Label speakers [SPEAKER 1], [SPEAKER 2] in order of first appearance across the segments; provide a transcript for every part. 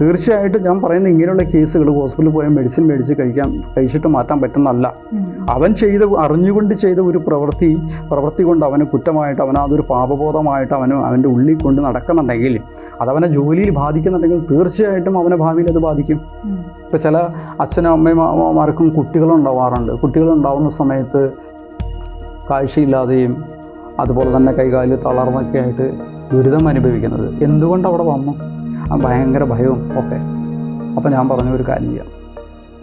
[SPEAKER 1] തീർച്ചയായിട്ടും ഞാൻ പറയുന്ന ഇങ്ങനെയുള്ള കേസുകൾ ഹോസ്പിറ്റലിൽ പോയാൽ മെഡിസിൻ മേടിച്ച് കഴിക്കാൻ കഴിച്ചിട്ട് മാറ്റാൻ പറ്റുന്നതല്ല. അവൻ ചെയ്ത അറിഞ്ഞുകൊണ്ട് ചെയ്ത ഒരു പ്രവൃത്തി പ്രവൃത്തി കൊണ്ട് അവന് കുറ്റമായിട്ട് അവൻ അതൊരു പാപബോധമായിട്ട് അവന് അവന്റെ ഉള്ളിൽ കൊണ്ട് നടക്കുന്നുണ്ടെങ്കിൽ അതവനെ ജോലിയിൽ ബാധിക്കുന്നുണ്ടെങ്കിൽ തീർച്ചയായിട്ടും അവനെ ഭാവിയിൽ അത് ബാധിക്കും. ഇപ്പോൾ ചില അച്ഛനും അമ്മമാർക്കും കുട്ടികളുണ്ടാവാറുണ്ട് കുട്ടികളുണ്ടാവുന്ന സമയത്ത് കാഴ്ചയില്ലാതെയും അതുപോലെ തന്നെ കൈകാലിൽ തളർന്നൊക്കെ ആയിട്ട് ദുരിതം അനുഭവിക്കുന്നത്. എന്തുകൊണ്ട് അവിടെ വന്നു? ആ ഭയങ്കര ഭയവും ഒക്കെ. അപ്പോൾ ഞാൻ പറഞ്ഞ ഒരു കാര്യം ചെയ്യാം.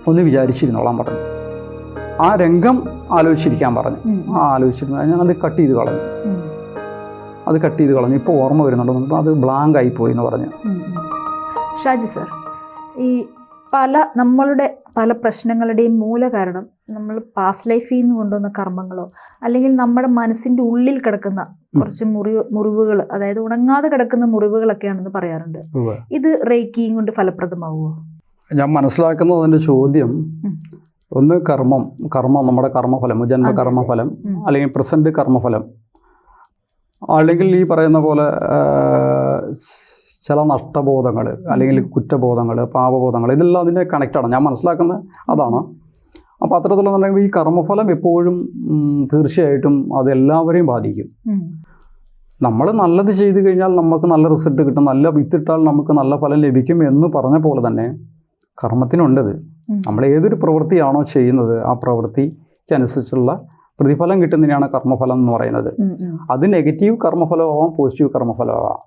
[SPEAKER 1] ഒന്ന് വിചാരിച്ചിരുന്നോളാൻ പറഞ്ഞു. ആ രംഗം ആലോചിച്ചിരിക്കാൻ പറഞ്ഞു. ആ ആലോചിച്ചിരുന്നു ഞാൻ അത് കട്ട് ചെയ്ത് കളഞ്ഞു. അത് കട്ട് ചെയ്ത് കളഞ്ഞു. ഇപ്പോൾ ഓർമ്മ വരുന്നുണ്ടോ. അത് ബ്ലാങ്ക് ആയി പോയി എന്ന് പറഞ്ഞു.
[SPEAKER 2] ഷാജി സർ ഈ പല നമ്മളുടെ പല പ്രശ്നങ്ങളുടെയും മൂല കാരണം നമ്മൾ പാസ്റ്റ് ലൈഫിൽ നിന്ന് കൊണ്ടുവന്ന കർമ്മങ്ങളോ അല്ലെങ്കിൽ നമ്മുടെ മനസ്സിന്റെ ഉള്ളിൽ കിടക്കുന്ന കുറച്ച് മുറിവ് മുറിവുകൾ അതായത് ഉണങ്ങാതെ കിടക്കുന്ന മുറിവുകളൊക്കെയാണെന്ന് പറയാറുണ്ട്. ഇത് റേക്കിയും കൊണ്ട് ഫലപ്രദമാവുമോ
[SPEAKER 1] ഞാൻ മനസ്സിലാക്കുന്നത് അതിന്റെ ചോദ്യം ഒന്ന് കർമ്മം കർമ്മം നമ്മുടെ കർമ്മഫലം ജന്മ കർമ്മഫലം. അല്ലെങ്കിൽ പ്രസന്റ് കർമ്മഫലം. അല്ലെങ്കിൽ ഈ പറയുന്ന പോലെ ചില നഷ്ടബോധങ്ങൾ അല്ലെങ്കിൽ കുറ്റബോധങ്ങൾ പാപബോധങ്ങൾ ഇതെല്ലാം അതിന്റെ കണക്റ്റാണ്. ഞാൻ മനസ്സിലാക്കുന്നത് അതാണ്. അപ്പോൾ അത്തരത്തിലുണ്ടെങ്കിൽ ഈ കർമ്മഫലം എപ്പോഴും തീർച്ചയായിട്ടും അതെല്ലാവരെയും ബാധിക്കും. നമ്മൾ നല്ലത് ചെയ്തു കഴിഞ്ഞാൽ നമുക്ക് നല്ല റിസൾട്ട് കിട്ടും. നല്ല വിത്തിട്ടാൽ നമുക്ക് നല്ല ഫലം ലഭിക്കും എന്ന് പറഞ്ഞ പോലെ തന്നെ കർമ്മത്തിനുണ്ടത്. നമ്മൾ ഏതൊരു പ്രവൃത്തിയാണോ ചെയ്യുന്നത് ആ പ്രവൃത്തിക്ക് അനുസരിച്ചുള്ള പ്രതിഫലം കിട്ടുന്നതിനാണ് കർമ്മഫലം എന്ന് പറയുന്നത്. അത് നെഗറ്റീവ് കർമ്മഫലമാവാം പോസിറ്റീവ് കർമ്മഫലമാവാം.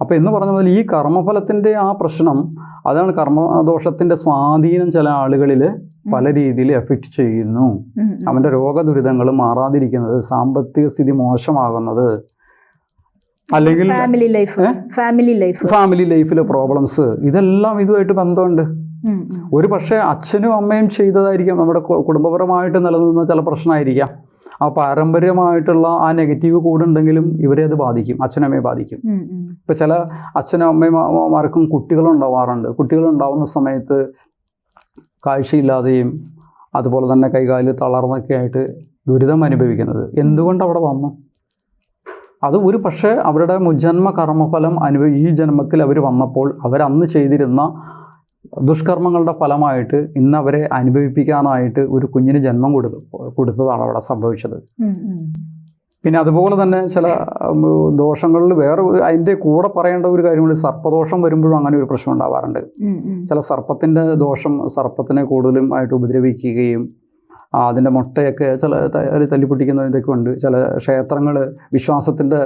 [SPEAKER 1] അപ്പോൾ എന്ന് പറഞ്ഞ പോലെ ഈ കർമ്മഫലത്തിന്റെ ആ പ്രശ്നം അതാണ് കർമ്മദോഷത്തിന്റെ സ്വാധീനം ചില ആളുകളിൽ പല രീതിയിൽ എഫക്റ്റ് ചെയ്യുന്നു. അവന്റെ രോഗദുരിതങ്ങൾ മാറാതിരിക്കുന്നത് സാമ്പത്തിക സ്ഥിതി മോശമാകുന്നത് അല്ലെങ്കിൽ
[SPEAKER 2] family life family life
[SPEAKER 1] family ലൈഫിലെ പ്രോബ്ലംസ് ഇതെല്ലാം ഇതുമായിട്ട് ബന്ധമുണ്ട്. ഒരു പക്ഷേ അച്ഛനും അമ്മയും ചെയ്തതായിരിക്കാം. നമ്മുടെ കുടുംബപരമായിട്ട് നിലനിന്ന ചില പ്രശ്നമായിരിക്കാം. ആ പാരമ്പര്യമായിട്ടുള്ള ആ നെഗറ്റീവ് കൂടുണ്ടെങ്കിലും ഇവരെ അത് ബാധിക്കും. അച്ഛനമ്മയെ ബാധിക്കും.
[SPEAKER 2] ഉം.
[SPEAKER 1] ചില അച്ഛനും അമ്മമാർക്കും കുട്ടികളുണ്ടാവാറുണ്ട്. കുട്ടികളുണ്ടാവുന്ന സമയത്ത് കാഴ്ചയില്ലാതെയും അതുപോലെ തന്നെ കൈകാലിൽ തളർന്നൊക്കെ ആയിട്ട് ദുരിതം അനുഭവിക്കുന്നത്. എന്തുകൊണ്ട് അവിടെ വന്നു? അത് ഒരു പക്ഷേ അവരുടെ മുജന്മ കർമ്മഫലം അനുഭവ ഈ ജന്മത്തിൽ അവർ വന്നപ്പോൾ അവരന്ന് ചെയ്തിരുന്ന ദുഷ്കർമ്മങ്ങളുടെ ഫലമായിട്ട് ഇന്ന് അവരെ അനുഭവിപ്പിക്കാനായിട്ട് ഒരു കുഞ്ഞിന് ജന്മം കൊടുത്തു കൊടുത്തതാണ് അവിടെ സംഭവിച്ചത്. പിന്നെ അതുപോലെ തന്നെ ചില ദോഷങ്ങളിൽ വേറെ അതിന്റെ കൂടെ പറയേണ്ട ഒരു കാര്യമുണ്ട്. സർപ്പദോഷം വരുമ്പോഴും അങ്ങനെ ഒരു പ്രശ്നം ഉണ്ടാവാറുണ്ട്. ചില സർപ്പത്തിന്റെ ദോഷം സർപ്പത്തിനെ കൂടുതലും ആയിട്ട് ഉപദ്രവിക്കുകയും അതിന്റെ മുട്ടയൊക്കെ ചില തല്ലിപ്പൊട്ടിക്കുന്ന ഇതൊക്കെ ഉണ്ട്. ചില ക്ഷേത്രങ്ങൾ വിശ്വാസത്തിന്റെ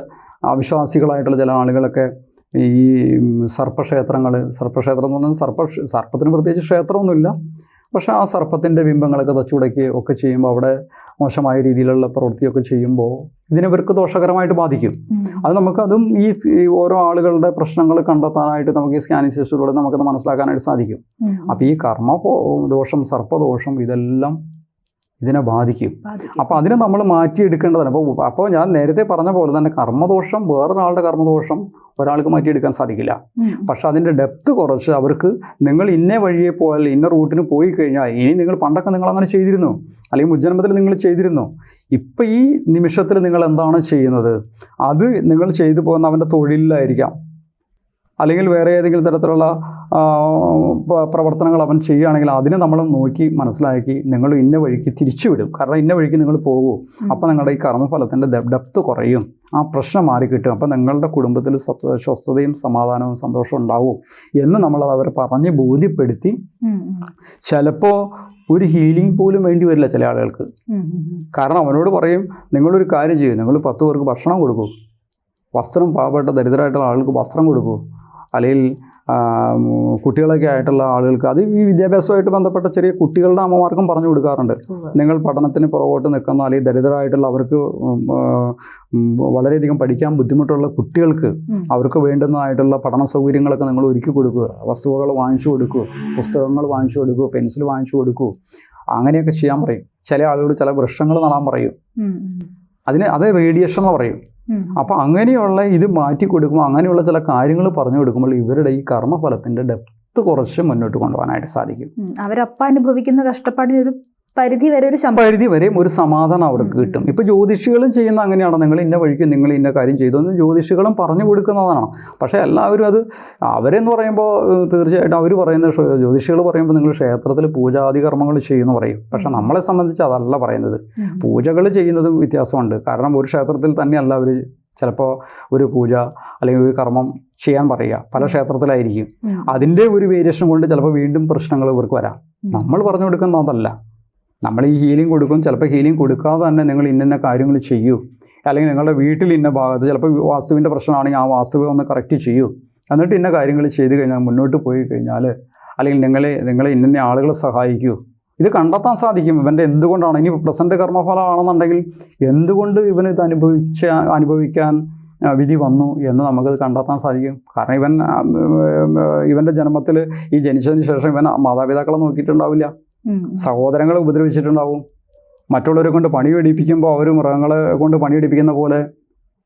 [SPEAKER 1] അവിശ്വാസികളായിട്ടുള്ള ചില ആളുകളൊക്കെ ഈ സർപ്പക്ഷേത്രങ്ങൾ സർപ്പക്ഷേത്രം എന്ന് പറഞ്ഞാൽ സർപ്പ സർപ്പത്തിന് പ്രത്യേകിച്ച് ക്ഷേത്രമൊന്നുമില്ല. പക്ഷേ ആ സർപ്പത്തിന്റെ ബിംബങ്ങളൊക്കെ തച്ചുടയ്ക്കുകയും ഒക്കെ ചെയ്യുമ്പോൾ അവിടെ മോശമായ രീതിയിലുള്ള പ്രവൃത്തിയൊക്കെ ചെയ്യുമ്പോൾ ഇതിനിവർക്ക് ദോഷകരമായിട്ട് ബാധിക്കും. അത് നമുക്ക് അതും ഈ ഓരോ ആളുകളുടെ പ്രശ്നങ്ങൾ കണ്ടെത്താനായിട്ട് നമുക്ക് ഈ സ്കാനിങ് സിസ്റ്റത്തിലൂടെ നമുക്കത് മനസ്സിലാക്കാനായിട്ട് സാധിക്കും. അപ്പോൾ ഈ കർമ്മ ദോഷം സർപ്പദോഷം ഇതെല്ലാം ഇതിനെ ബാധിക്കും.
[SPEAKER 2] ബാധിക്കും.
[SPEAKER 1] അപ്പോൾ അതിനെ നമ്മൾ മാറ്റിയെടുക്കേണ്ടതാണ്. അപ്പോൾ അപ്പോൾ ഞാൻ നേരത്തെ പറഞ്ഞ പോലെ തന്നെ കർമ്മദോഷം വേറൊരാളുടെ കർമ്മദോഷം ഒരാൾക്ക് മാറ്റിയെടുക്കാൻ സാധിക്കില്ല. പക്ഷെ അതിന്റെ ഡെപ്ത് കുറച്ച് അവർക്ക് നിങ്ങൾ ഇന്ന വഴിയെ പോയാൽ ഇന്ന റൂട്ടിന് പോയി കഴിഞ്ഞാൽ ഇനി നിങ്ങൾ പണ്ടൊക്കെ നിങ്ങൾ അങ്ങനെ ചെയ്തിരുന്നു. അല്ലെങ്കിൽ മുജ്ജന്മത്തിൽ നിങ്ങൾ ചെയ്തിരുന്നു. ഇപ്പം ഈ നിമിഷത്തിൽ നിങ്ങൾ എന്താണ് ചെയ്യുന്നത്? അത് നിങ്ങൾ ചെയ്തു പോകുന്ന അവന്റെ തൊഴിലിലായിരിക്കാം. അല്ലെങ്കിൽ വേറെ ഏതെങ്കിലും തരത്തിലുള്ള പ്രവർത്തനങ്ങൾ അവൻ ചെയ്യുകയാണെങ്കിൽ അതിനെ നമ്മൾ നോക്കി മനസ്സിലാക്കി നിങ്ങൾ ഇന്ന വഴിക്ക് തിരിച്ചു വിടും. കാരണം ഇന്ന വഴിക്ക് നിങ്ങൾ പോകും. അപ്പോൾ നിങ്ങളുടെ ഈ കർമ്മഫലത്തിന്റെ ഡെപ്ത് കുറയും. ആ പ്രശ്നം മാറിക്കിട്ടും അപ്പം നിങ്ങളുടെ കുടുംബത്തിൽ സ്വസ്ഥ- സ്വസ്ഥതയും സമാധാനവും സന്തോഷവും ഉണ്ടാവും എന്ന് നമ്മളത് അവരെ പറഞ്ഞ് ബോധ്യപ്പെടുത്തി. ചിലപ്പോൾ ഒരു ഹീലിംഗ് പോലും വേണ്ടി വരില്ല ചില ആളുകൾക്ക്. കാരണം അവനോട് പറയും നിങ്ങളൊരു കാര്യം ചെയ്യും. നിങ്ങൾ പത്ത് പേർക്ക് ഭക്ഷണം കൊടുക്കൂ. വസ്ത്രം പാവപ്പെട്ട ദരിദ്രമായിട്ടുള്ള ആളുകൾക്ക് വസ്ത്രം കൊടുക്കൂ. അല്ലെങ്കിൽ കുട്ടികളൊക്കെ ആയിട്ടുള്ള ആളുകൾക്ക് അത് ഈ വിദ്യാഭ്യാസമായിട്ട് ബന്ധപ്പെട്ട ചെറിയ കുട്ടികളുടെ അമ്മമാർക്കും പറഞ്ഞു കൊടുക്കാറുണ്ട് നിങ്ങൾ പഠനത്തിന് പുറകോട്ട് നിൽക്കുന്ന അല്ലെങ്കിൽ ദരിദ്രമായിട്ടുള്ള അവർക്ക് വളരെയധികം പഠിക്കാൻ ബുദ്ധിമുട്ടുള്ള കുട്ടികൾക്ക്. അവർക്ക് വേണ്ടുന്നതായിട്ടുള്ള പഠന സൗകര്യങ്ങളൊക്കെ നിങ്ങൾ ഒരുക്കി കൊടുക്കുക വസ്തുവകൾ വാങ്ങിച്ചു കൊടുക്കൂ പുസ്തകങ്ങൾ വാങ്ങിച്ചു കൊടുക്കൂ പെൻസിൽ വാങ്ങിച്ചു കൊടുക്കൂ അങ്ങനെയൊക്കെ ചെയ്യാൻ പറയും ചില ആളുകൾ ചില വൃക്ഷങ്ങൾ നടാൻ പറയും. അതിന് അത് റേഡിയേഷൻ എന്ന് പറയും. അപ്പോൾ അങ്ങനെയുള്ള ഇത് മാറ്റി കൊടുക്കുമ്പോൾ അങ്ങനെയുള്ള ചില കാര്യങ്ങൾ പറഞ്ഞു കൊടുക്കുമ്പോൾ ഇവരുടെ ഈ കർമ്മഫലത്തിന്റെ ഡെപ്ത് കുറച്ച് മുന്നോട്ട് കൊണ്ടുപോകാനായിട്ട് സാധിക്കും.
[SPEAKER 2] അവരപ്പ അനുഭവിക്കുന്ന കഷ്ടപ്പാടിന് ഒരു പരിധി വരെ ഒരു
[SPEAKER 1] പരിധി വരെയും ഒരു സമാധാനം അവർക്ക്. കിട്ടും. ഇപ്പോൾ ജ്യോതിഷികളും ചെയ്യുന്ന അങ്ങനെയാണ്? നിങ്ങൾ ഇന്ന വഴിക്ക് നിങ്ങൾ ഇന്ന കാര്യം ചെയ്തു എന്ന് ജ്യോതിഷികളും പറഞ്ഞു കൊടുക്കുന്നതാണ് പക്ഷേ എല്ലാവരും അത് അവരെന്ന് പറയുമ്പോൾ തീർച്ചയായിട്ടും അവർ പറയുന്ന ജ്യോതിഷികൾ പറയുമ്പോൾ നിങ്ങൾ ക്ഷേത്രത്തിൽ പൂജാതി കർമ്മങ്ങൾ ചെയ്യുമെന്ന് പറയും. പക്ഷെ നമ്മളെ സംബന്ധിച്ച് അതല്ല പറയുന്നത്. പൂജകൾ ചെയ്യുന്നത് വ്യത്യാസമുണ്ട്. കാരണം ഒരു ക്ഷേത്രത്തിൽ തന്നെയല്ല അവർ ചിലപ്പോൾ ഒരു പൂജ അല്ലെങ്കിൽ ഒരു കർമ്മം ചെയ്യാൻ പറയുക. പല ക്ഷേത്രത്തിലായിരിക്കും. അതിന്റെ ഒരു വേരിയേഷൻ കൊണ്ട് ചിലപ്പോൾ വീണ്ടും പ്രശ്നങ്ങൾ ഇവർക്ക് വരാം. നമ്മൾ പറഞ്ഞു കൊടുക്കുന്ന അതല്ല. നമ്മൾ ഈ ഹീലിംഗ് കൊടുക്കും ചിലപ്പോൾ ഹീലിംഗ് കൊടുക്കാതെ തന്നെ നിങ്ങൾ ഇന്ന കാര്യങ്ങൾ ചെയ്യൂ. അല്ലെങ്കിൽ നിങ്ങളുടെ വീട്ടിൽ ഇന്ന ഭാഗത്ത് ചിലപ്പോൾ വാസ്തുവിന്റെ പ്രശ്നമാണെങ്കിൽ ആ വാസ്തുവെ ഒന്ന് കറക്റ്റ് ചെയ്യൂ. എന്നിട്ട് ഇന്ന കാര്യങ്ങൾ ചെയ്ത് കഴിഞ്ഞാൽ മുന്നോട്ട് പോയി കഴിഞ്ഞാൽ അല്ലെങ്കിൽ നിങ്ങളെ നിങ്ങളെ ഇന്ന ആളുകളെ സഹായിക്കൂ. ഇത് കണ്ടെത്താൻ സാധിക്കും. ഇവന്റെ എന്തുകൊണ്ടാണ്? ഇനി പ്രസന്റ് കർമ്മഫലമാണെന്നുണ്ടെങ്കിൽ എന്തുകൊണ്ട് ഇവന് ഇത് അനുഭവിച്ച അനുഭവിക്കാൻ വിധി വന്നു എന്ന് നമുക്കത് കണ്ടെത്താൻ സാധിക്കും. കാരണം ഇവൻ ഇവന്റെ ജന്മത്തിൽ ഈ ജനിച്ചതിന് ശേഷം ഇവൻ മാതാപിതാക്കളെ നോക്കിയിട്ടുണ്ടാവില്ല. സഹോദരങ്ങളെ ഉപദ്രവിച്ചിട്ടുണ്ടാവും. മറ്റുള്ളവരെ കൊണ്ട് പണി പണിയെടുപ്പിക്കുമ്പോൾ അവർ മൃഗങ്ങളെ കൊണ്ട് പണി പണിയെടുപ്പിക്കുന്ന പോലെ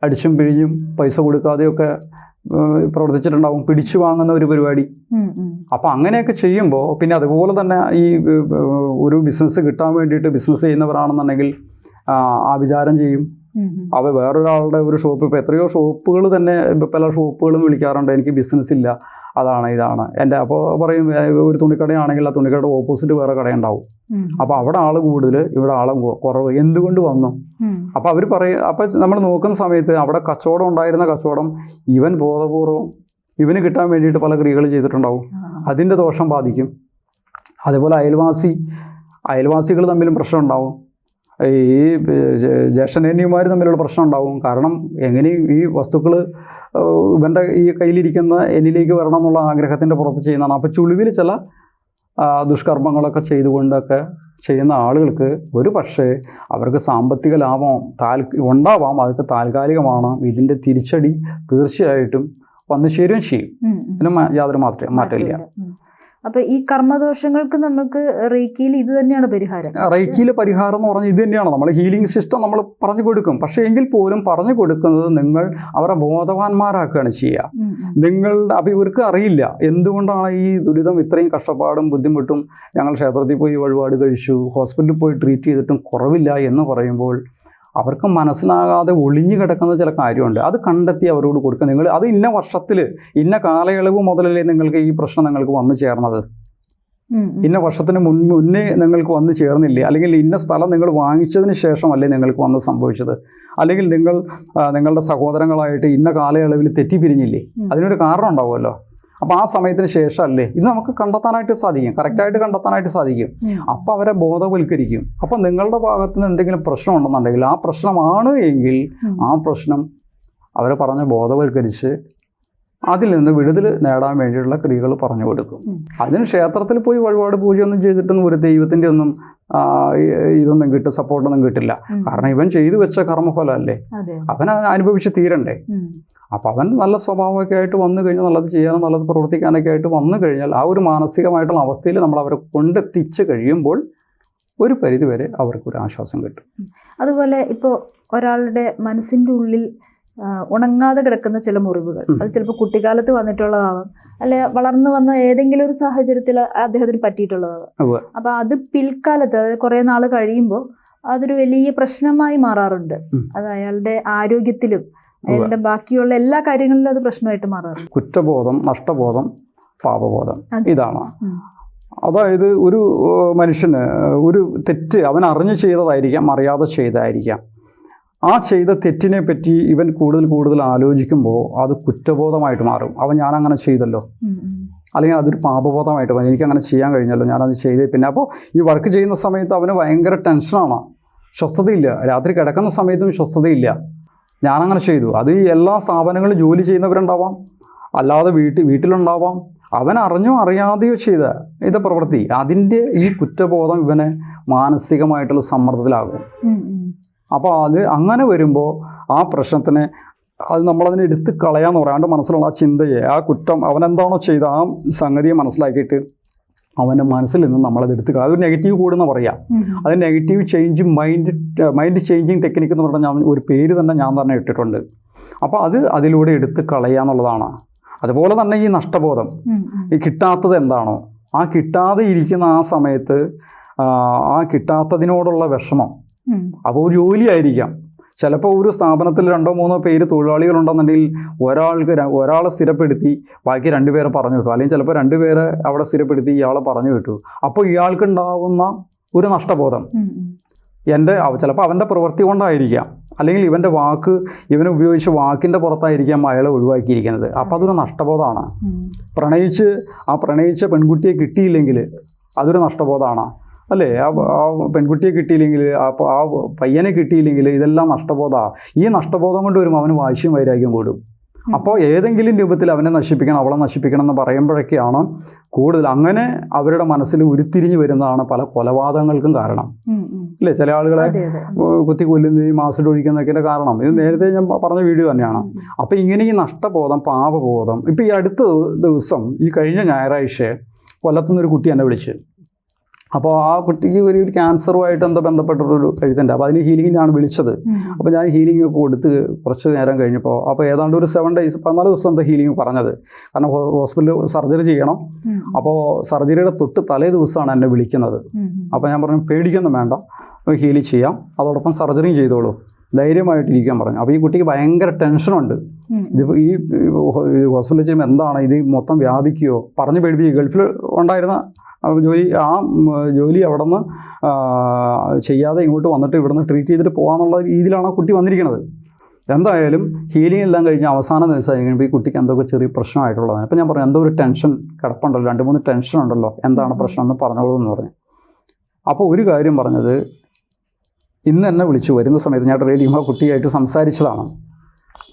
[SPEAKER 1] അടിച്ചും പിഴിഞ്ഞും പൈസ കൊടുക്കാതെയൊക്കെ ഒക്കെ പ്രവർത്തിച്ചിട്ടുണ്ടാവും. പിടിച്ചു വാങ്ങുന്ന ഒരു പരിപാടി. അപ്പോൾ അങ്ങനെയൊക്കെ ചെയ്യുമ്പോൾ പിന്നെ അതുപോലെ തന്നെ ഈ ഒരു ബിസിനസ് കിട്ടാൻ വേണ്ടിയിട്ട് ബിസിനസ് ചെയ്യുന്നവരാണെന്നുണ്ടെങ്കിൽ ആ, ആ വിചാരം ചെയ്യും. അവ വേറൊരാളുടെ ഒരു ഷോപ്പ് ഇപ്പോൾ എത്രയോ ഷോപ്പുകൾ തന്നെ ഇപ്പോൾ പല ഷോപ്പുകളും വിളിക്കാറുണ്ട്. എനിക്ക് ബിസിനസ് ഇല്ല അതാണ് ഇതാണ്. എന്റെ അപ്പോൾ പറയും ഒരു തുണിക്കടയാണെങ്കിൽ ആ തുണിക്കടയുടെ ഓപ്പോസിറ്റ് വേറെ കടയുണ്ടാവും. അപ്പോൾ അവിടെ ആൾ കൂടുതൽ ഇവിടെ ആൾ കുറവ്. എന്തുകൊണ്ട് വന്നു. അപ്പോൾ അവർ പറയും അപ്പോൾ നമ്മൾ നോക്കുന്ന സമയത്ത് അവിടെ കച്ചവടം ഉണ്ടായിരുന്ന കച്ചവടം ഇവൻ ബോധപൂർവം ഇവന് കിട്ടാൻ വേണ്ടിയിട്ട് പല ക്രിയകൾ ചെയ്തിട്ടുണ്ടാവും.
[SPEAKER 2] അതിന്റെ
[SPEAKER 1] അതിന്റെ ദോഷം ബാധിക്കും. അതേപോലെ അയൽവാസി അയൽവാസികൾ തമ്മിലും പ്രശ്നം ഉണ്ടാവും. ഈ ജ്യേഷ്ഠനേന്യന്മാർ തമ്മിലുള്ള പ്രശ്നം ഉണ്ടാകും കാരണം എങ്ങനെയും ഈ വസ്തുക്കൾ ഇവന്റെ ഈ കയ്യിലിരിക്കുന്ന എന്നിലേക്ക് വരണം എന്നുള്ള ആഗ്രഹത്തിന്റെ പുറത്ത് ചെയ്യുന്നതാണ്. അപ്പോൾ ചുളിവിൽ ചില ദുഷ്കർമ്മങ്ങളൊക്കെ ചെയ്തുകൊണ്ടൊക്കെ ചെയ്യുന്ന ആളുകൾക്ക് ഒരു പക്ഷേ അവർക്ക് സാമ്പത്തിക ലാഭം താൽ ഉണ്ടാവാം. അതൊക്കെ താൽക്കാലികമാണ്. ഇതിന്റെ തിരിച്ചടി തീർച്ചയായിട്ടും വന്നു ചേരുകയും ചെയ്യും. ഇതിന് യാതൊരു മാറ്റം മാറ്റമില്ല.
[SPEAKER 2] അപ്പൊ ഈ കർമ്മദോഷങ്ങൾക്ക് നമുക്ക് റേക്കിയിൽ ഇത് തന്നെയാണ് പരിഹാരം.
[SPEAKER 1] റേക്കിയിലെ പരിഹാരം എന്ന് പറഞ്ഞാൽ ഇത് തന്നെയാണ്. നമ്മൾ ഹീലിംഗ് സിസ്റ്റം നമ്മൾ പറഞ്ഞു കൊടുക്കും. പക്ഷേ എങ്കിൽ പോലും പറഞ്ഞു കൊടുക്കുന്നത് നിങ്ങൾ അവരെ ബോധവാന്മാരാക്കുകയാണ് ചെയ്യുക. നിങ്ങളുടെ അപ്പോൾ ഇവർക്ക് അറിയില്ല. എന്തുകൊണ്ടാണ് ഈ ദുരിതം ഇത്രയും കഷ്ടപ്പാടും ബുദ്ധിമുട്ടും ഞങ്ങൾ ക്ഷേത്രത്തിൽ പോയി വഴിപാട് കഴിച്ചു ഹോസ്പിറ്റലിൽ പോയി ട്രീറ്റ് ചെയ്തിട്ടും കുറവില്ല എന്ന് പറയുമ്പോൾ അവർക്ക് മനസ്സിലാകാതെ ഒളിഞ്ഞു കിടക്കുന്ന ചില കാര്യമുണ്ട്. അത് കണ്ടെത്തി അവരോട് കൊടുക്കുക. നിങ്ങൾ അത് ഇന്ന വർഷത്തിൽ ഇന്ന കാലയളവ് മുതലല്ലേ നിങ്ങൾക്ക് ഈ പ്രശ്നം നിങ്ങൾക്ക് വന്നു ചേർന്നത്. ഇന്ന വർഷത്തിന് മുൻ മുന്നേ നിങ്ങൾക്ക് വന്നു ചേർന്നില്ലേ? അല്ലെങ്കിൽ ഇന്ന സ്ഥലം നിങ്ങൾ വാങ്ങിച്ചതിന് ശേഷമല്ലേ നിങ്ങൾക്ക് വന്ന് സംഭവിച്ചത്? അല്ലെങ്കിൽ നിങ്ങൾ നിങ്ങളുടെ സഹോദരങ്ങളായിട്ട് ഇന്ന കാലയളവിൽ തെറ്റിപ്പിരിഞ്ഞില്ലേ. അതിനൊരു കാരണം ഉണ്ടാവുമല്ലോ. അപ്പോൾ ആ സമയത്തിന് ശേഷമല്ലേ? ഇത് നമുക്ക് കണ്ടെത്താനായിട്ട് സാധിക്കും. കറക്റ്റായിട്ട് കണ്ടെത്താനായിട്ട് സാധിക്കും. അപ്പോൾ അവരെ ബോധവൽക്കരിക്കും. അപ്പോൾ നിങ്ങളുടെ ഭാഗത്തു നിന്ന് എന്തെങ്കിലും പ്രശ്നം ഉണ്ടെന്നുണ്ടെങ്കിൽ ആ പ്രശ്നമാണ് എങ്കിൽ ആ പ്രശ്നം അവരെ പറഞ്ഞ് ബോധവൽക്കരിച്ച് അതിൽ നിന്ന് വിടുതൽ നേടാൻ വേണ്ടിയിട്ടുള്ള ക്രിയകൾ പറഞ്ഞു കൊടുക്കും. അതിന് ക്ഷേത്രത്തിൽ പോയി വഴിപാട് പൂജയൊന്നും ചെയ്തിട്ടൊന്നും ഒരു ദൈവത്തിന്റെ ഒന്നും ഇതൊന്നും കിട്ടും സപ്പോർട്ടൊന്നും കിട്ടില്ല. കാരണം ഇവൻ ചെയ്തു വെച്ച കർമ്മഫലമല്ലേ? അവൻ അനുഭവിച്ച് തീരണ്ടേ. അപ്പോൾ അവൻ നല്ല സ്വഭാവമൊക്കെ ആയിട്ട് വന്നു കഴിഞ്ഞാൽ നല്ലത് ചെയ്യാനും നല്ലത് പ്രവർത്തിക്കാനൊക്കെ ആയിട്ട് വന്നു കഴിഞ്ഞാൽ ആ ഒരു മാനസികമായിട്ടുള്ള അവസ്ഥയിൽ നമ്മൾ അവരെ കൊണ്ടെത്തിച്ച് കഴിയുമ്പോൾ ഒരു പരിധിവരെ അവർക്ക് ഒരു ആശ്വാസം കിട്ടും.
[SPEAKER 2] അതുപോലെ ഇപ്പോൾ ഒരാളുടെ മനസ്സിന്റെ ഉള്ളിൽ ഉണങ്ങാതെ കിടക്കുന്ന ചില മുറിവുകൾ. അത് ചിലപ്പോൾ കുട്ടിക്കാലത്ത് വന്നിട്ടുള്ളതാവാം. അല്ലെ വളർന്നു വന്ന ഏതെങ്കിലും ഒരു സാഹചര്യത്തിൽ അദ്ദേഹത്തിന് പറ്റിയിട്ടുള്ളതാവാം.
[SPEAKER 1] അപ്പോൾ
[SPEAKER 2] അപ്പൊ അത് പിൽക്കാലത്ത് അതായത് കുറേ നാൾ കഴിയുമ്പോൾ അതൊരു വലിയ പ്രശ്നമായി മാറാറുണ്ട്. അത് അയാളുടെ ആരോഗ്യത്തിലും അയാളുടെ ബാക്കിയുള്ള എല്ലാ കാര്യങ്ങളിലും അത് പ്രശ്നമായിട്ട് മാറാറുണ്ട്.
[SPEAKER 1] കുറ്റബോധം നഷ്ടബോധം പാപബോധം ഇതാണ്. അതായത് ഒരു മനുഷ്യന് ഒരു തെറ്റ് അവൻ അറിഞ്ഞു ചെയ്തതായിരിക്കാം അറിയാതെ ചെയ്തതായിരിക്കാം ആ ചെയ്ത തെറ്റിനെ പറ്റി ഇവൻ കൂടുതൽ കൂടുതൽ ആലോചിക്കുമ്പോൾ അത് കുറ്റബോധമായിട്ട് മാറും. അവൻ ഞാൻ അങ്ങനെ ചെയ്തല്ലോ. അല്ലെങ്കിൽ അതൊരു പാപബോധമായിട്ട് വരും എനിക്ക് അങ്ങനെ ചെയ്യാൻ കഴിഞ്ഞല്ലോ ഞാനത് ചെയ്തേ. പിന്നെ അപ്പോൾ ഈ വർക്ക് ചെയ്യുന്ന സമയത്ത് അവന് ഭയങ്കര ടെൻഷനാണ്. സ്വസ്ഥതയില്ല രാത്രി കിടക്കുന്ന സമയത്തും സ്വസ്ഥതയില്ല ഞാനങ്ങനെ ചെയ്തു. അത് ഈ എല്ലാ സ്ഥാപനങ്ങളിലും ജോലി ചെയ്യുന്നവരുണ്ടാവാം. അല്ലാതെ വീട്ടിൽ വീട്ടിലുണ്ടാവാം. അവൻ അറിഞ്ഞോ അറിയാതെയോ ചെയ്ത ഇത് പ്രവൃത്തി. അതിന്റെ ഈ കുറ്റബോധം ഇവനെ മാനസികമായിട്ടുള്ള സമ്മർദ്ദത്തിലാകും. അപ്പോൾ അത് അങ്ങനെ വരുമ്പോൾ ആ പ്രശ്നത്തിന് അത് നമ്മളതിനെ എടുത്ത് കളയാന്ന് പറയാണ്ട് മനസ്സിലുള്ള ആ ചിന്തയെ ആ കുറ്റം അവനെന്താണോ ചെയ്ത ആ സംഗതിയെ മനസ്സിലാക്കിയിട്ട് അവന്റെ മനസ്സിൽ നിന്ന് നമ്മളത് എടുത്തു കളയാം അതൊരു നെഗറ്റീവ് കൂടുന്ന പറയാം. അത് negative change mind mind changing technique എന്ന് പറഞ്ഞാൽ ഞാൻ ഒരു പേര് തന്നെ ഞാൻ തന്നെ ഇട്ടിട്ടുണ്ട്. അപ്പോൾ അത് അതിലൂടെ എടുത്ത് കളയുക എന്നുള്ളതാണ്. അതുപോലെ തന്നെ ഈ നഷ്ടബോധം. ഈ കിട്ടാത്തത് എന്താണോ? ആ കിട്ടാതെ ഇരിക്കുന്ന ആ സമയത്ത് ആ, ആ കിട്ടാത്തതിനോടുള്ള വിഷമം. അപ്പോൾ ഒരു ജോലിയായിരിക്കാം ചിലപ്പോൾ ഒരു സ്ഥാപനത്തിൽ രണ്ടോ മൂന്നോ പേര് തൊഴിലാളികളുണ്ടെന്നുണ്ടെങ്കിൽ ഒരാൾക്ക് ഒരാളെ സ്ഥിരപ്പെടുത്തി ബാക്കി രണ്ടുപേരെ പറഞ്ഞു വിട്ടു അല്ലെങ്കിൽ ചിലപ്പോൾ രണ്ടുപേരെ അവിടെ സ്ഥിരപ്പെടുത്തി ഇയാളെ പറഞ്ഞു വിട്ടു അപ്പോൾ ഇയാൾക്കുണ്ടാവുന്ന ഒരു നഷ്ടബോധം. എന്റെ ചിലപ്പോൾ അവന്റെ പ്രവൃത്തി കൊണ്ടായിരിക്കാം. അല്ലെങ്കിൽ ഇവന്റെ വാക്ക് ഇവനെ ഉപയോഗിച്ച് വാക്കിന്റെ പുറത്തായിരിക്കാം അയാളെ ഒഴിവാക്കിയിരിക്കുന്നത്. അപ്പോൾ അതൊരു നഷ്ടബോധമാണ്. പ്രണയിച്ച് ആ പ്രണയിച്ച പെൺകുട്ടിയെ കിട്ടിയില്ലെങ്കിൽ അതൊരു നഷ്ടബോധമാണ്. അല്ലേ? ആ ആ പെൺകുട്ടിയെ കിട്ടിയില്ലെങ്കിൽ ആ ആ പയ്യനെ കിട്ടിയില്ലെങ്കിൽ ഇതെല്ലാം നഷ്ടബോധമാണ് ഈ നഷ്ടബോധം കൊണ്ട് വരുമ്പോൾ അവന് വാശിയും വൈരാഗ്യം കൂടും. അപ്പോൾ ഏതെങ്കിലും രൂപത്തിൽ അവനെ നശിപ്പിക്കണം അവളെ നശിപ്പിക്കണം എന്ന് പറയുമ്പോഴൊക്കെയാണ് കൂടുതൽ അങ്ങനെ അവരുടെ മനസ്സിൽ ഉരുത്തിരിഞ്ഞു വരുന്നതാണ് പല കൊലപാതകങ്ങൾക്കും കാരണം. അല്ലേ? ചില ആളുകളെ കുത്തിക്കൊല്ലുന്ന ഈ ആസിഡ് ഒഴിക്കുന്നതൊക്കെ കാരണം. ഇത് നേരത്തെ ഞാൻ പറഞ്ഞ വീഡിയോ തന്നെയാണ്. അപ്പോൾ ഇങ്ങനെ ഈ നഷ്ടബോധം പാപബോധം. ഇപ്പോൾ ഈ അടുത്ത ദിവസം ഈ കഴിഞ്ഞ ഞായറാഴ്ച കൊല്ലത്തുനിന്നൊരു കുട്ടി എന്നെ വിളിച്ച്. അപ്പോൾ ആ കുട്ടിക്ക് ഒരു ക്യാൻസറുമായിട്ട് എന്തോ ബന്ധപ്പെട്ടൊരു കഴുത്തുണ്ട്. അപ്പോൾ അതിന് ഹീലിങ്ങിനാണ് വിളിച്ചത്. അപ്പോൾ ഞാൻ ഹീലിംഗ് ഒക്കെ കൊടുത്ത് കുറച്ച് നേരം കഴിഞ്ഞപ്പോൾ അപ്പോൾ ഏതാണ്ട് ഒരു സെവൻ ഡേയ്സ് പതിനാല് ദിവസം എന്താ ഹീലിംഗ് പറഞ്ഞത്. കാരണം ഹോസ്പിറ്റലിൽ സർജറി ചെയ്യണം. അപ്പോൾ സർജറിയുടെ തൊട്ട് തലേ ദിവസമാണ് എന്നെ വിളിക്കുന്നത്. അപ്പോൾ ഞാൻ പറഞ്ഞു പേടിക്കൊന്നും വേണ്ട. ഹീൽ ചെയ്യാം. അതോടൊപ്പം സർജറിയും ചെയ്തോളൂ. ധൈര്യമായിട്ടിരിക്കാൻ പറഞ്ഞു. അപ്പോൾ ഈ കുട്ടിക്ക് ഭയങ്കര ടെൻഷനുണ്ട്. ഇതിപ്പോൾ ഈ ഹോസ്പിറ്റലിൽ ചെയ്യുമ്പോൾ എന്താണ് ഇത് മൊത്തം വ്യാപിക്കുകയോ പറഞ്ഞു പേടിപ്പിക്കുക ഗൾഫിൽ ഉണ്ടായിരുന്ന ജോലി ആ ജോലി അവിടെ നിന്ന് ചെയ്യാതെ ഇങ്ങോട്ട് വന്നിട്ട് ഇവിടുന്ന് ട്രീറ്റ് ചെയ്തിട്ട് പോകാമെന്നുള്ള രീതിയിലാണ് ആ കുട്ടി വന്നിരിക്കുന്നത് എന്തായാലും ഹീലിംഗ് എല്ലാം കഴിഞ്ഞ് അവസാന ദിവസം കഴിയുമ്പോൾ ഈ കുട്ടിക്ക് എന്തൊക്കെ ചെറിയ പ്രശ്നമായിട്ടുള്ളതാണ്. അപ്പോൾ ഞാൻ പറഞ്ഞു എന്തോ ഒരു ടെൻഷൻ കിടപ്പുണ്ടല്ലോ. രണ്ട് മൂന്ന് ടെൻഷൻ ഉണ്ടല്ലോ എന്താണ് പ്രശ്നം? എന്ന് പറഞ്ഞോളൂ എന്ന് പറഞ്ഞു. അപ്പോൾ ഒരു കാര്യം പറഞ്ഞത് ഇന്ന് എന്നെ വിളിച്ചു. വരുന്ന സമയത്ത് ഞാൻ റേഡിയോ ആ കുട്ടിയായിട്ട് സംസാരിച്ചതാണ്.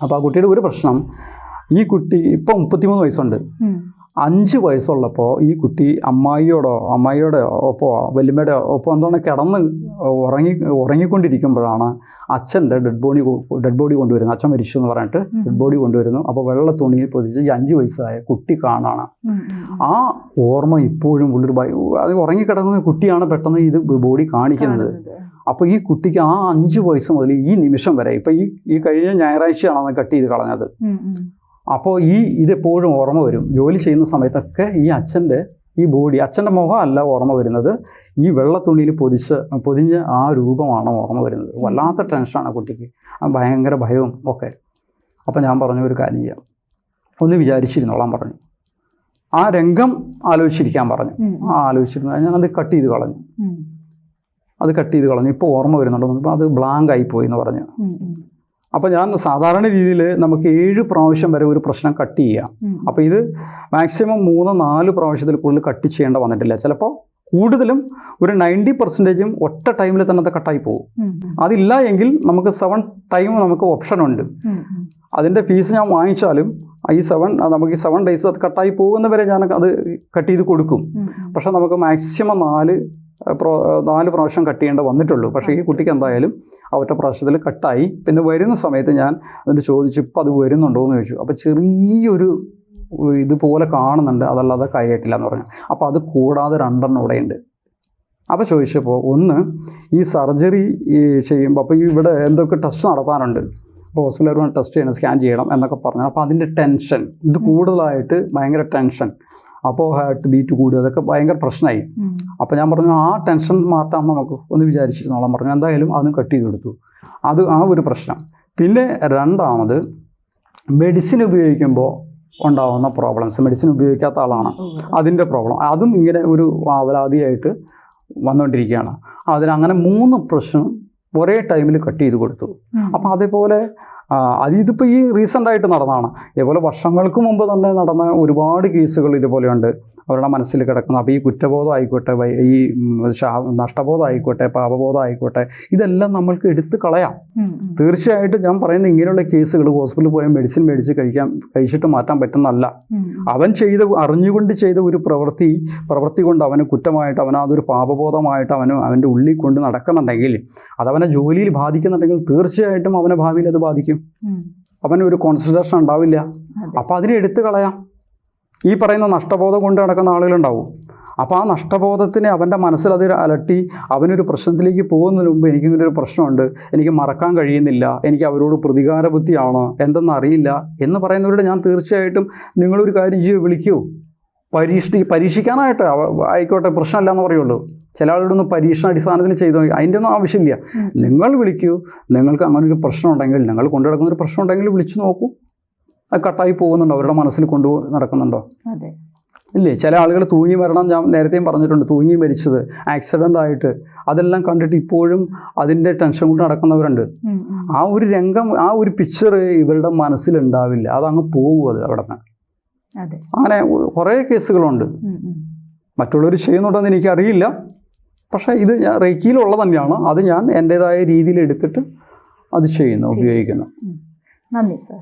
[SPEAKER 1] അപ്പോൾ ആ കുട്ടിയുടെ ഒരു പ്രശ്നം ഈ കുട്ടി ഇപ്പം മുപ്പത്തിമൂന്ന് വയസ്സുണ്ട്. അഞ്ച് വയസ്സുള്ളപ്പോൾ ഈ കുട്ടി അമ്മായിയോടോ അമ്മായിയുടെ ഒപ്പോ വല്യമ്മയുടെ ഒപ്പം എന്താണ് കിടന്ന് ഉറങ്ങി ഉറങ്ങിക്കൊണ്ടിരിക്കുമ്പോഴാണ് അച്ഛന്റെ ഡെഡ് ബോഡി ഡെഡ് ബോഡി കൊണ്ടുവരുന്നത്. അച്ഛൻ മരിച്ചു എന്ന് പറഞ്ഞിട്ട് ഡെഡ് ബോഡി കൊണ്ടുവരുന്നു. അപ്പോൾ വെള്ള തുണിയിൽ പൊതിച്ച് ഈ അഞ്ച് വയസ്സായ കുട്ടി കാണാണ്. ആ ഓർമ്മ ഇപ്പോഴും ഉള്ളൊരു അത് ഉറങ്ങിക്കിടക്കുന്ന കുട്ടിയാണ് പെട്ടെന്ന് ഇത് ബോഡി കാണിക്കുന്നത്. അപ്പോൾ ഈ കുട്ടിക്ക് ആ അഞ്ച് വയസ്സ് മുതൽ ഈ നിമിഷം വരെ ഇപ്പം ഈ ഈ കഴിഞ്ഞ ഞായറാഴ്ചയാണ് അന്ന് കട്ട് ചെയ്ത് കളഞ്ഞത്. അപ്പോൾ ഈ ഇതെപ്പോഴും ഓർമ്മ വരും. ജോലി ചെയ്യുന്ന സമയത്തൊക്കെ ഈ അച്ഛന്റെ ഈ ബോഡി അച്ഛന്റെ അല്ല ഓർമ്മ വരുന്നത്. ഈ വെള്ള തുണിയിൽ പൊതിച്ച് പൊതിഞ്ഞ ആ രൂപമാണ് ഓർമ്മ വരുന്നത്. വല്ലാത്ത ടെൻഷനാണ് കുട്ടിക്ക്. ഭയങ്കര ഭയവും ഒക്കെ. അപ്പം ഞാൻ പറഞ്ഞു ഒരു കാര്യം ചെയ്യാം. ഒന്ന് വിചാരിച്ചിരുന്നോളാം പറഞ്ഞു. ആ രംഗം ആലോചിച്ചിരിക്കാൻ പറഞ്ഞു. ആ ആലോചിച്ചിരുന്നു. ഞാനത് കട്ട് ചെയ്ത് കളഞ്ഞു. അത് കട്ട് ചെയ്ത് കളഞ്ഞു. ഇപ്പോൾ ഓർമ്മ വരുന്നുണ്ടോ. അപ്പോൾ അത് ബ്ലാങ്ക് ആയിപ്പോയി എന്ന് പറഞ്ഞു. അപ്പോൾ ഞാൻ സാധാരണ രീതിയിൽ നമുക്ക് ഏഴ് പ്രാവശ്യം വരെ ഒരു പ്രശ്നം കട്ട് ചെയ്യാം. അപ്പോൾ ഇത് മാക്സിമം മൂന്ന് നാല് പ്രാവശ്യത്തിൽ കൂടുതൽ കട്ട് ചെയ്യേണ്ട വന്നിട്ടില്ല. ചിലപ്പോൾ കൂടുതലും ഒരു നയന്റി പെർസെന്റേജും ഒറ്റ ടൈമിൽ തന്നെ അത് കട്ടായി പോകും. അതില്ല എങ്കിൽ നമുക്ക് സെവൻ ടൈം നമുക്ക് ഓപ്ഷൻ ഉണ്ട്. അതിന്റെ ഫീസ് ഞാൻ വാങ്ങിച്ചാലും ഈ സെവൻ നമുക്ക് ഈ സെവൻ ഡേയ്സ് അത് കട്ടായി പോകുന്നവരെ ഞാൻ അത് കട്ട് ചെയ്ത് കൊടുക്കും. പക്ഷെ നമുക്ക് മാക്സിമം നാല് നാല് പ്രാവശ്യം കട്ട് ചെയ്യേണ്ട വന്നിട്ടുള്ളൂ. പക്ഷേ ഈ കുട്ടിക്ക് എന്തായാലും ആ ഒറ്റ പ്രാവശ്യത്തിൽ കട്ടായി. പിന്നെ വരുന്ന സമയത്ത് ഞാൻ അതിന് ചോദിച്ചു ഇപ്പം അത് വരുന്നുണ്ടോ? എന്ന് ചോദിച്ചു. അപ്പോൾ ചെറിയൊരു ഇതുപോലെ കാണുന്നുണ്ട്. അതല്ലാതെ കാര്യമായിട്ടില്ല എന്ന് പറഞ്ഞു. അപ്പോൾ അത് കൂടാതെ രണ്ടെണ്ണം ഇവിടെ ഉണ്ട് അപ്പോൾ ചോദിച്ചപ്പോൾ ഒന്ന് ഈ സർജറി ചെയ്യുമ്പോൾ അപ്പോൾ ഇവിടെ എന്തൊക്കെ ടെസ്റ്റ് നടത്താനുണ്ട്? അപ്പോൾ ഹോസ്പിറ്റലിൽ ടെസ്റ്റ് ചെയ്യണം സ്കാൻ ചെയ്യണം എന്നൊക്കെ പറഞ്ഞു. അപ്പോൾ അതിന്റെ ടെൻഷൻ ഇത് കൂടുതലായിട്ട് ഭയങ്കര ടെൻഷൻ. അപ്പോൾ ഹാർട്ട് ബീറ്റ് കൂടുക അതൊക്കെ ഭയങ്കര പ്രശ്നമായി. അപ്പോൾ ഞാൻ പറഞ്ഞു ആ ടെൻഷൻ മാറ്റാം നമുക്ക് ഒന്ന് വിചാരിച്ചിരുന്നോളാം. പറഞ്ഞു എന്തായാലും അതും കട്ട് ചെയ്ത് കൊടുത്തു അത് ആ ഒരു പ്രശ്നം. പിന്നെ രണ്ടാമത് മെഡിസിൻ ഉപയോഗിക്കുമ്പോൾ ഉണ്ടാകുന്ന പ്രോബ്ലംസ് മെഡിസിൻ ഉപയോഗിക്കാത്ത ആളാണ്. അതിന്റെ പ്രോബ്ലം അതും ഇങ്ങനെ ഒരു ആവലാതിയായിട്ട് വന്നുകൊണ്ടിരിക്കുകയാണ്. അതിനങ്ങനെ മൂന്ന് പ്രശ്നം ഒരേ ടൈമിൽ കട്ട് ചെയ്ത് കൊടുത്തു. അപ്പം അതേപോലെ അത് ഇതിപ്പോൾ ഈ റീസെന്റ് ആയിട്ട് നടന്നതാണ്. ഇതേപോലെ വർഷങ്ങൾക്ക് മുമ്പ് തന്നെ നടന്ന ഒരുപാട് കേസുകൾ ഇതുപോലെയുണ്ട്. അവരുടെ മനസ്സിൽ കിടക്കുന്നു. അപ്പോൾ ഈ കുറ്റബോധം ആയിക്കോട്ടെ ഈ നഷ്ടബോധം ആയിക്കോട്ടെ പാപബോധം ആയിക്കോട്ടെ ഇതെല്ലാം നമ്മൾക്ക് എടുത്തു കളയാം. തീർച്ചയായിട്ടും ഞാൻ പറയുന്ന ഇങ്ങനെയുള്ള കേസുകൾ ഹോസ്പിറ്റലിൽ പോയി മെഡിസിൻ മേടിച്ച് കഴിക്കാൻ കഴിച്ചിട്ട് മാറ്റാൻ പറ്റുന്നല്ല അവൻ ചെയ്ത അറിഞ്ഞുകൊണ്ട് ചെയ്ത ഒരു പ്രവൃത്തി പ്രവൃത്തി കൊണ്ട് അവന് കുറ്റമായിട്ട് അവൻ അതൊരു പാപബോധമായിട്ട് അവന് അവന്റെ ഉള്ളിൽ കൊണ്ട് നടക്കുന്നുണ്ടെങ്കിൽ അതവനെ ജോലിയിൽ ബാധിക്കുന്നുണ്ടെങ്കിൽ തീർച്ചയായിട്ടും അവനെ ഭാവിയിൽ അത് ബാധിക്കും. അവനൊരു കോൺസെൻട്രേഷൻ ഉണ്ടാവില്ല.
[SPEAKER 2] അപ്പം
[SPEAKER 1] അപ്പോൾ അതിനെ എടുത്തു കളയാം. ഈ പറയുന്ന നഷ്ടബോധം കൊണ്ട് നടക്കുന്ന ആളുകളുണ്ടാവും. അപ്പോൾ ആ നഷ്ടബോധത്തിനെ അവന്റെ മനസ്സിൽ അത് അലട്ടി അവനൊരു പ്രശ്നത്തിലേക്ക് പോകുന്നതിന് മുമ്പ് എനിക്കിങ്ങനെ ഒരു പ്രശ്നമുണ്ട് എനിക്ക് മറക്കാൻ കഴിയുന്നില്ല എനിക്ക് അവരോട് പ്രതികാര ബുദ്ധിയാണ് എന്തെന്ന് അറിയില്ല എന്ന് പറയുന്നവരോട് ഞാൻ തീർച്ചയായിട്ടും നിങ്ങളൊരു കാര്യം ചെയ്യൂ വിളിക്കൂ. പരീക്ഷ പരീക്ഷിക്കാനായിട്ട് ആയിക്കോട്ടെ പ്രശ്നമല്ല എന്ന് പറയുള്ളൂ. ചില ആളുകളൊന്നും പരീക്ഷണ അടിസ്ഥാനത്തിൽ ചെയ്തു അതിന്റെ ഒന്നും ആവശ്യമില്ല. നിങ്ങൾ വിളിക്കൂ നിങ്ങൾക്ക് അങ്ങനെ ഒരു പ്രശ്നം ഉണ്ടെങ്കിൽ നിങ്ങൾ കൊണ്ടു നടക്കുന്ന ഒരു പ്രശ്നം ഉണ്ടെങ്കിൽ വിളിച്ചു നോക്കൂ. അത് കട്ടായി പോകുന്നുണ്ടോ? അവരുടെ മനസ്സിൽ കൊണ്ടു നടക്കുന്നുണ്ടോ? ഇല്ലേ? ചില ആളുകൾ തൂങ്ങി മരണം ഞാൻ നേരത്തെയും പറഞ്ഞിട്ടുണ്ട്. തൂങ്ങി മരിച്ചത് ആക്സിഡന്റ് ആയിട്ട്. അതെല്ലാം കണ്ടിട്ട് ഇപ്പോഴും അതിന്റെ ടെൻഷൻ കൊണ്ട് നടക്കുന്നവരുണ്ട്. ആ ഒരു രംഗം ആ ഒരു പിക്ചർ ഇവരുടെ മനസ്സിലുണ്ടാവില്ല അതങ്ങ് പോകും അത് അവിടെ നിന്ന്. അങ്ങനെ കുറേ കേസുകളുണ്ട്. മറ്റുള്ളവർ ചെയ്യുന്നുണ്ടെന്ന് എനിക്കറിയില്ല. പക്ഷേ ഇത് ഞാൻ റേക്കിയിലുള്ള തന്നെയാണ്. അത് ഞാൻ എന്റേതായ രീതിയിൽ എടുത്തിട്ട് അത് ചെയ്യുന്നു ഉപയോഗിക്കുന്നു.
[SPEAKER 3] നന്ദി സാർ